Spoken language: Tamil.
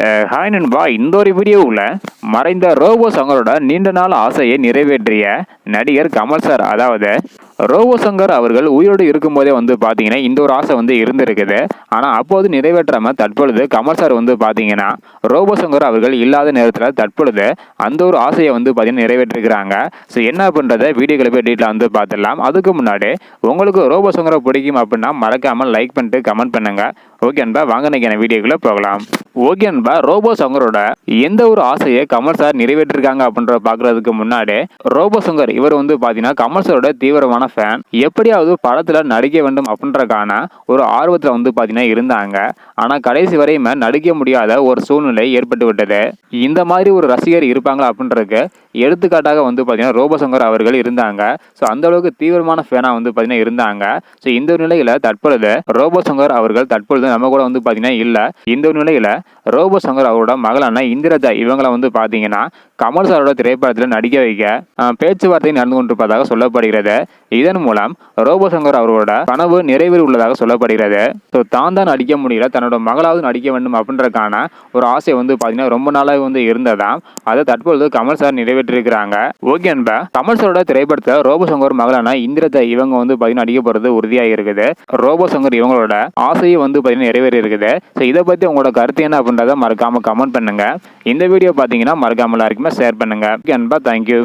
ஹாய் நண்பா இந்த ஒரு வீடியோவில் மறைந்த ரோபோ சங்கரோட நீண்ட நாள் ஆசையை நிறைவேற்றிய நடிகர் கமல் சார். அதாவது ரோபோ சங்கர் அவர்கள் உயிரோடு இருக்கும்போதே வந்து பார்த்தீங்கன்னா இந்த ஒரு ஆசை வந்து இருந்திருக்குது. ஆனால் அப்போது நிறைவேற்றாம தற்பொழுது கமல் சார் வந்து பார்த்தீங்கன்னா ரோபோ சங்கர் அவர்கள் இல்லாத நேரத்தில் தற்பொழுது அந்த ஒரு ஆசையை வந்து பார்த்தீங்கன்னா நிறைவேற்றிருக்கிறாங்க. ஸோ என்ன அப்படின்றத வீடியோக்களை போய் டீட்டெயில் வந்து பார்த்துடலாம் அதுக்கு முன்னாடி உங்களுக்கு ரோபோ சங்கரை பிடிக்கும் அப்படின்னா மறக்காமல் லைக் பண்ணிட்டு கமெண்ட் பண்ணுங்கள் ஓகே அன்பா வாங்க இன்னைக்கு வீடியோக்குள்ளே போகலாம். ஓகே அன்பா ரோபோ சங்கரோட எந்த ஒரு ஆசையை கமல் சார் நிறைவேற்றிருக்காங்க அப்படின்ற பார்க்கறதுக்கு முன்னாடி ரோபோ சங்கர் இவர் வந்து பார்த்தீங்கன்னா கமல் சாரோட தீவிரமான ஃபேன் எப்படியாவது படத்தில் நடிக்க வேண்டும் அப்படின்றக்கான ஒரு ஆர்வத்தில் வந்து பார்த்தீங்கன்னா இருந்தாங்க. ஆனால் கடைசி வரையுமே நடிக்க முடியாத ஒரு சூழ்நிலை ஏற்பட்டு விட்டது இந்த மாதிரி ஒரு ரசிகர் இருப்பாங்களா அப்படின்றதுக்கு எடுத்துக்காட்டாக வந்து பார்த்தீங்கன்னா ரோபோ சங்கர் அவர்கள் இருந்தாங்க. ஸோ அந்த அளவுக்கு தீவிரமான ஃபேனாக வந்து பார்த்தீங்கன்னா இருந்தாங்க. ஸோ இந்த ஒரு நிலையில் தற்பொழுது ரோபோ சங்கர் அவர்கள் தற்பொழுது நம்ம கூட வந்து பார்த்தீங்கன்னா இல்லை. இந்த ஒரு நிலையில் ரோபோ சங்கர் அவரோட மகளான இந்திரஜா இவங்களை வந்து பார்த்தீங்கன்னா கமல் சாரோட திரைப்படத்தில் நடிக்க வைக்க பேச்சுவார்த்தை நடந்து கொண்டிருப்பதாக சொல்லப்படுகிறது. இதன் மூலம் ரோபோ சங்கர் அவரோட கனவு நிறைவேறி உள்ளதாக சொல்லப்படுகிறது. ஸோ தான் தான் நடிக்க முடியல தன்னோட மகளாவது நடிக்க வேண்டும் அப்படின்றதுக்கான ஒரு ஆசை வந்து பார்த்தீங்கன்னா ரொம்ப நாளாக வந்து இருந்ததாம். அதை தற்பொழுது கமல் சார் நிறைவேற்றிருக்கிறாங்க. ஓகே அன்பா கமல் சாரோட திரைப்படத்தில் ரோபோ சங்கர் மகளான இந்திரத்தை இவங்க வந்து பார்த்தீங்கன்னா நடிக்க போகிறது உறுதியாக இருக்குது. ரோபோ சங்கர் இவங்களோட ஆசையை வந்து பார்த்தீங்கன்னா நிறைவேறி இருக்குது. ஸோ இதை பற்றி உங்களோட கருத்து என்ன அப்படின்றத மறக்காமல் கமெண்ட் பண்ணுங்கள் இந்த வீடியோ பார்த்தீங்கன்னா மறக்காமல் எல்லாருக்குமே ஷேர் பண்ணுங்க. ஓகே அன்பா தேங்க்யூ